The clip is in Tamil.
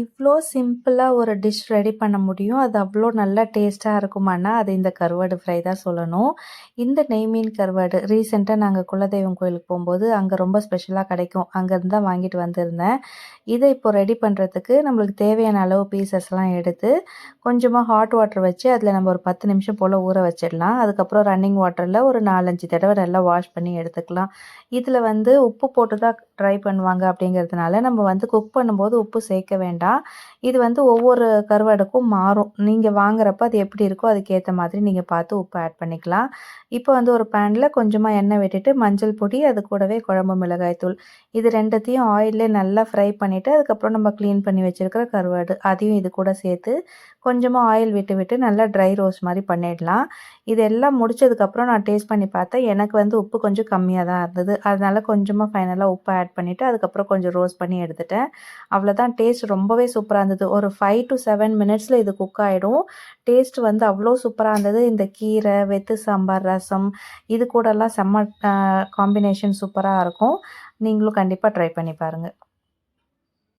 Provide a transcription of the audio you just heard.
இவ்வளோ சிம்பிளாக ஒரு டிஷ் ரெடி பண்ண முடியும். அது அவ்வளோ நல்லா டேஸ்ட்டாக இருக்குமானா அது இந்த கருவாடு ஃப்ரை தான் சொல்லணும். இந்த நெய் மீன் கருவாடு ரீசெண்டாக நாங்கள் குலதெய்வம் கோயிலுக்கு போகும்போது அங்கே ரொம்ப ஸ்பெஷலாக கிடைக்கும். அங்கேருந்து தான் வாங்கிட்டு வந்திருந்தேன். இதை இப்போ ரெடி பண்ணுறதுக்கு நம்மளுக்கு தேவையான அளவு பீசஸ்லாம் எடுத்து கொஞ்சமாக ஹாட் வாட்டர் வச்சு அதில் நம்ம ஒரு பத்து நிமிஷம் போல் ஊற வச்சிடலாம். அதுக்கப்புறம் ரன்னிங் வாட்டரில் ஒரு நாலஞ்சு தடவை நல்லா வாஷ் பண்ணி எடுத்துக்கலாம். இதில் வந்து உப்பு போட்டு தான் ட்ரை பண்ணுவாங்க அப்படிங்கிறதுனால நம்ம வந்து குக் பண்ணும்போது உப்பு சேர்க்க வேண்டாம். வேண்டாம். இது வந்து ஒவ்வொரு கருவாடுக்கும் மாறும். நீங்கள் வாங்குறப்ப அது எப்படி இருக்கோ அதுக்கேற்ற மாதிரி நீங்கள் பார்த்து உப்பு ஆட் பண்ணிக்கலாம். இப்போ வந்து ஒரு பேனில் கொஞ்சமாக எண்ணெய் விட்டுட்டு மஞ்சள் பொடி அது கூடவே குழம்பு மிளகாய் தூள். இது ரெண்டுத்தையும் ஆயிலே நல்லா ஃப்ரை பண்ணிவிட்டு அதுக்கப்புறம் நம்ம க்ளீன் பண்ணி வச்சுருக்கிற கருவாடு. அதையும் இது கூட சேர்த்து கொஞ்சமாக ஆயில் விட்டு விட்டு நல்லா ட்ரை ரோஸ் மாதிரி பண்ணிடலாம். இதெல்லாம் முடித்ததுக்கப்புறம் நான் டேஸ்ட் பண்ணி பார்த்தேன் எனக்கு வந்து உப்பு கொஞ்சம் கம்மியாக தான் இருந்தது. அதனால் கொஞ்சமாக ஃபைனலாக உப்பு ஆட் பண்ணிவிட்டு அதுக்கப்புறம் கொஞ்சம் ரோஸ் பண்ணி எடுத்துட்டேன். அவ்வளோதான் டேஸ்ட் ரொம்ப ரொம்பவே சூப்பராக இருந்தது. ஒரு ஃபைவ் டு செவன் மினிட்ஸில் இது குக் ஆகிடும் டேஸ்ட் வந்து அவ்வளோ சூப்பராக இருந்தது. இந்த கீரை வெத்து சாம்பார் ரசம் இது கூடலாம் செம்ம காம்பினேஷன் சூப்பராக இருக்கும். நீங்களும் கண்டிப்பாக ட்ரை பண்ணி பாருங்கள்